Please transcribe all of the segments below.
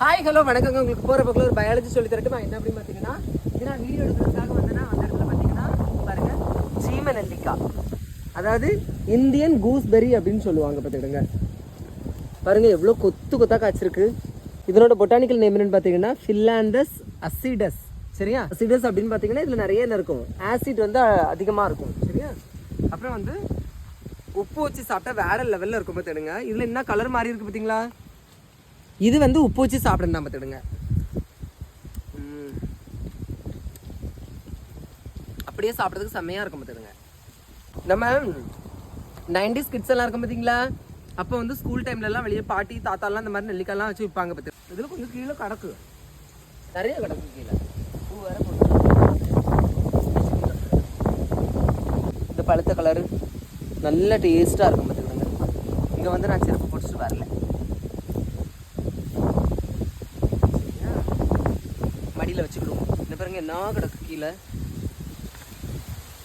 Hi hello வணக்கங்க. உங்களுக்கு போகிற பக்கம் ஒரு பயாலஜி சொல்லி தரட்டுமா? என்ன அப்படின்னு பார்த்தீங்கன்னா இது நான் வீடியோ எடுக்கிறதுக்காக வந்தேன்னா அந்த இடத்துல பார்த்தீங்கன்னா பாருங்க சீம நெல்லிக்காய். அதாவது இந்தியன் கூஸ்பெரி அப்படின்னு சொல்லுவாங்க பார்த்துக்கிடுங்க. பாருங்க எவ்வளோ கொத்து கொத்தா காய்ச்சிருக்கு. இதனோட பொட்டானிக்கல் நேம் என்னன்னு பார்த்தீங்கன்னா ஃபில்லாண்டஸ் அசிடஸ் சரியா? அசிடஸ் அப்படின்னு பார்த்தீங்கன்னா இதில் நிறைய இருக்கும். ஆசிட் வந்து அதிகமாக இருக்கும். சரியா? அப்புறம் வந்து உப்பு வச்சு சாப்பிட்டா வேற லெவலில் இருக்கும் பார்த்துடுங்க இதில் என்ன கலர் மாறி இருக்கு பார்த்தீங்களா? இது வந்து உப்பு வச்சு சாப்பிடணும் பார்த்துடுங்க அப்படியே சாப்பிட்றதுக்கு செம்மையாக இருக்கும் பார்த்துடுங்க நம்ம நைன்டிஸ் கிட்ஸ் எல்லாம் இருக்கும் பார்த்தீங்களா அப்போ வந்து ஸ்கூல் டைம்லலாம் வெளியே பாட்டி தாத்தாலாம் இந்த மாதிரி நெல்லிக்காய்லாம் வச்சு விற்பாங்க பார்த்து இதில் கொஞ்சம் கீழே கிடக்கு. நிறைய கிடக்கு கீழே. பூ வேற போட்டு இந்த பழுத்த கலரு நல்ல டேஸ்ட்டாக இருக்கும் பார்த்துக்கோங்க இங்கே வந்து நான் செருப்பு பிடிச்சிட்டு வரல. மடியில் வச்சுக்கிடுவோம் இந்த பாருங்க என்ன கிடக்கு கீழே?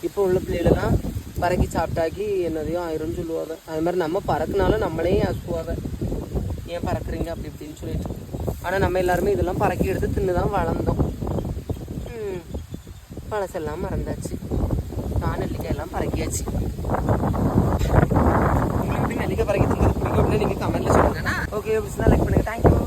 இப்போ உள்ள பிள்ளைகளெல்லாம் பறக்கி சாப்பிட்டாக்கி என்னதையும் ஆயிரும்னு சொல்லுவாங்க. அது மாதிரி நம்ம பறக்குனாலும் நம்மளே அசுவாங்க ஏன் பறக்குறீங்க? அப்படி இப்படின்னு சொல்லிட்டு. ஆனால் நம்ம எல்லாருமே இதெல்லாம் பறக்கி எடுத்து தின்னு தான் வளர்ந்தோம். ம், பழசெல்லாம் மறந்தாச்சு. நான் நெல்லிக்காய் எல்லாம் பறக்கியாச்சு. உங்களுக்கு எப்படி நெல்லிக்காய் பறக்கி திங்கிறது பிடிக்கும் அப்படின்னு நீங்கள் கமெண்ட்டில் சொல்லுங்கண்ணா ஓகே பிடிச்சா லைக் பண்ணுங்கள் தேங்க்யூ